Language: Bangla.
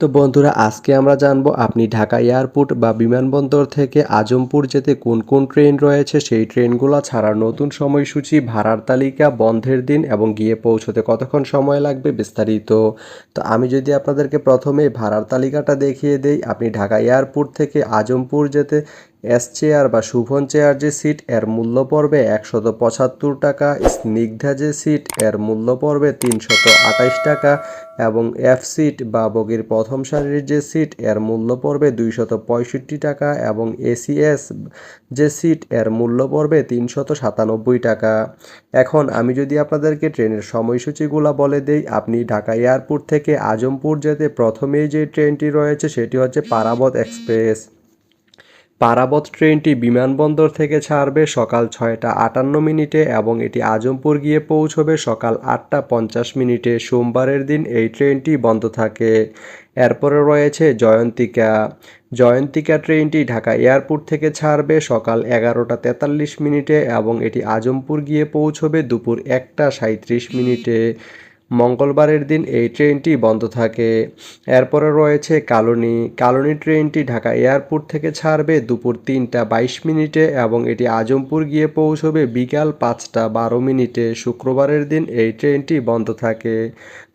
তো বন্ধুরা, আজকে আমরা জানব আপনি ঢাকা এয়ারপোর্ট বা বিমানবন্দর থেকে আজমপুর যেতে কোন কোন ট্রেন রয়েছে? সেই ট্রেনগুলো ছাড়া নতুন সময়সূচি, ভাড়ার তালিকা, বন্ধের দিন এবং গিয়ে পৌঁছতে কতক্ষণ সময় লাগবে বিস্তারিত। তো আমি যদি আপনাদেরকে প্রথমে ভাড়ার তালিকাটা দেখিয়ে দেই, আপনি ঢাকা এয়ারপোর্ট থেকে আজমপুর যেতে এস চেয়ার বা শুভন চেয়ার যে সিট এর মূল্য পড়বে একশত পঁচাত্তর টাকা, স্নিগ্ধা যে সিট এর মূল্য পড়বে তিনশত আঠাইশ টাকা এবং এফ সিট বা বগির প্রথম সারির যে সিট এর মূল্য পড়বে দুইশত পঁয়ষট্টি টাকা এবং এসিএস যে সিট এর মূল্য পড়বে তিনশত সাতানব্বই টাকা। এখন আমি যদি আপনাদেরকে ট্রেনের সময়সূচিগুলো বলে দেই, আপনি ঢাকা এয়ারপোর্ট থেকে আজমপুর যেতে প্রথমেই যে ট্রেনটি রয়েছে, সেটি হচ্ছে পারাবত এক্সপ্রেস। পারাবত ট্রেনটি বিমানবন্দর থেকে ছাড়বে সকাল ছয়টা আটান্ন মিনিটে এবং এটি আজমপুর গিয়ে পৌঁছবে সকাল আটটা পঞ্চাশ মিনিটে। সোমবারের দিন এই ট্রেনটি বন্ধ থাকে। এরপরে রয়েছে জয়ন্তিকা। জয়ন্তিকা ট্রেনটি ঢাকা এয়ারপোর্ট থেকে ছাড়বে সকাল এগারোটা তেতাল্লিশ মিনিটে এবং এটি আজমপুর গিয়ে পৌঁছবে দুপুর একটা সাঁত্রিশ মিনিটে। মঙ্গলবারের দিন এই ট্রেনটি বন্ধ থাকে। এরপরে রয়েছে কালনি। কালনি ট্রেনটি ঢাকা এয়ারপোর্ট থেকে ছাড়বে দুপুর তিনটা বাইশ মিনিটে এবং এটি আজমপুর গিয়ে পৌঁছবে বিকাল পাঁচটা বারো মিনিটে। শুক্রবারের দিন এই ট্রেনটি বন্ধ থাকে।